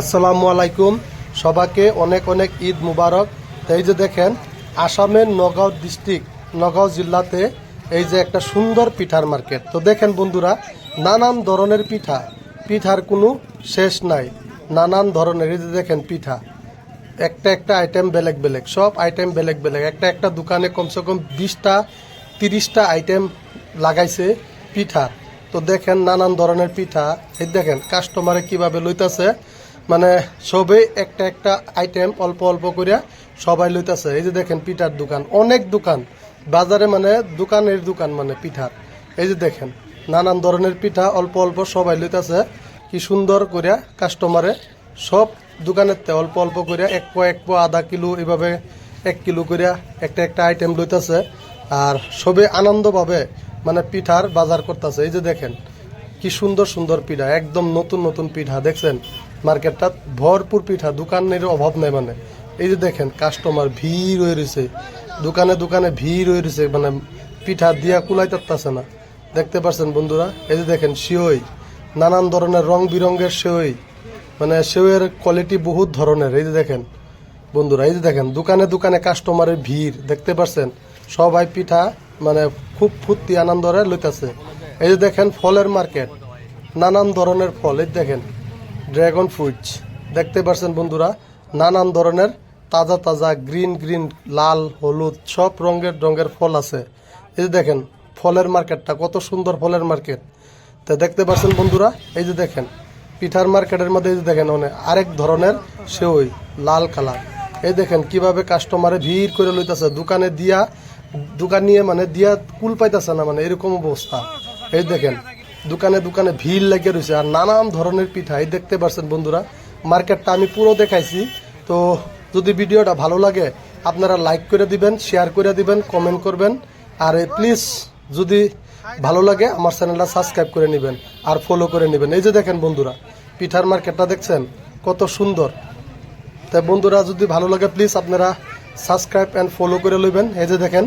আসসালামু আলাইকুম। সবাইকে অনেক অনেক ঈদ মুবারক। এই যে দেখেন, আসামের নগাঁও ডিস্ট্রিক্ট, নগাঁও জেলাতে এই যে একটা সুন্দর পিঠার মার্কেট। তো দেখেন বন্ধুরা, নানান ধরনের পিঠা। পিঠার কোনো শেষ নাই। নানান ধরনের, এই যে দেখেন পিঠা। একটা একটা আইটেম বেলেগ বেলেগ, সব আইটেম বেলেগ বেলেগ। একটা একটা দোকানে কমসে কম বিশটা, তিরিশটা আইটেম লাগাইছে পিঠার তো দেখেন নানান ধরনের পিঠা। এই দেখেন কাস্টমারে কীভাবে লইতাছে। মানে সবে একটা একটা আইটেম অল্প অল্প করিয়া সবাই লইতাছে। এই যে দেখেন পিঠার দোকান, অনেক দোকান। বাজারে মানে দোকানের দোকান মানে পিঠার। এই যে দেখেন, নানান ধরনের পিঠা অল্প অল্প সবাই লইতাছে। কি সুন্দর করিয়া কাস্টমারে সব দোকানের তে অল্প অল্প করিয়া এক পো এক পো, আধা কিলো এভাবে এক কিলো করিয়া একটা একটা আইটেম লইতাছে। আর সবে আনন্দভাবে মানে পিঠার বাজার করতেছে। এই যে দেখেন, কি সুন্দর সুন্দর পিঠা, একদম নতুন নতুন পিঠা, দেখছেন? মার্কেটটা ভরপুর পিঠা, দোকানের অভাব নাই মানে। এই যে দেখেন কাস্টমার ভিড় হয়ে রয়েছে। দোকানে দোকানে ভিড় হয়ে রয়েছে মানে পিঠা দিয়া কুলাই তারতাছে না। দেখতে পাচ্ছেন বন্ধুরা? এই যে দেখেন শিওই নানান ধরনের রং বিরঙ্গের সেওই। মানে সেওয়ের কোয়ালিটি বহুত ধরনের। এই যে দেখেন, বন্ধুরা, এই যে দেখেন, দোকানে দোকানে কাস্টমারের ভিড়। দেখতে পাচ্ছেন সবাই পিঠা মানে খুব ফুর্তি আনন্দরে লইতাছে। এই যে দেখেন, ফলের মার্কেট। নানান ধরনের ফল, এই দেখেন। ড্রাগন ফ্রুটস দেখতে পাচ্ছেন বন্ধুরা, নানান ধরনের তাজা তাজা গ্রিন গ্রিন লাল হলুদ সব রঙের রঙের ফল আছে। এই যে দেখেন, ফলের মার্কেটটা, কত সুন্দর ফলের মার্কেট। তা দেখতে পাচ্ছেন বন্ধুরা, এই যে দেখেন, পিঠার মার্কেটের মধ্যে এই যে দেখেন অনেক আরেক ধরনের সেওই, লাল কালার। এই দেখেন, কীভাবে কাস্টমারে ভিড় করে লইতাছে, দোকানে দিয়া, দোকান নিয়ে মানে দিয়া কুল পাইতাছে না মানে এরকম অবস্থা। এই দেখেন দোকানে দোকানে ভিড় লেগে রয়েছে আর নানান ধরনের পিঠা এই দেখতে পাচ্ছেন বন্ধুরা। মার্কেটটা আমি পুরো দেখাইছি। তো যদি ভিডিওটা ভালো লাগে, আপনারা লাইক করে দিবেন, শেয়ার করে দিবেন, কমেন্ট করবেন। আর প্লিজ যদি ভালো লাগে, আমার চ্যানেলটা সাবস্ক্রাইব করে নেবেন আর ফলো করে নেবেন। এই যে দেখেন বন্ধুরা, পিঠার মার্কেটটা দেখছেন? কত সুন্দর। তাই বন্ধুরা, যদি ভালো লাগে, প্লিজ আপনারা সাবস্ক্রাইব অ্যান্ড ফলো করে লইবেন। এই যে দেখেন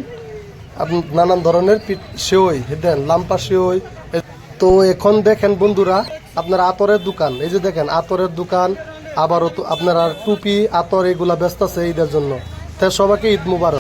নানান ধরনের পিঠ সেওই, দেন, লাম্পা সেওই তো এখন দেখেন বন্ধুরা, আপনার আতরের দোকান, এই যে দেখেন, আতরের দোকান, আবারও আপনার আর টুপি, আতর, এগুলা ব্যস্ত আছে ঈদের জন্য। তাই সবাইকে ঈদ মুবারক।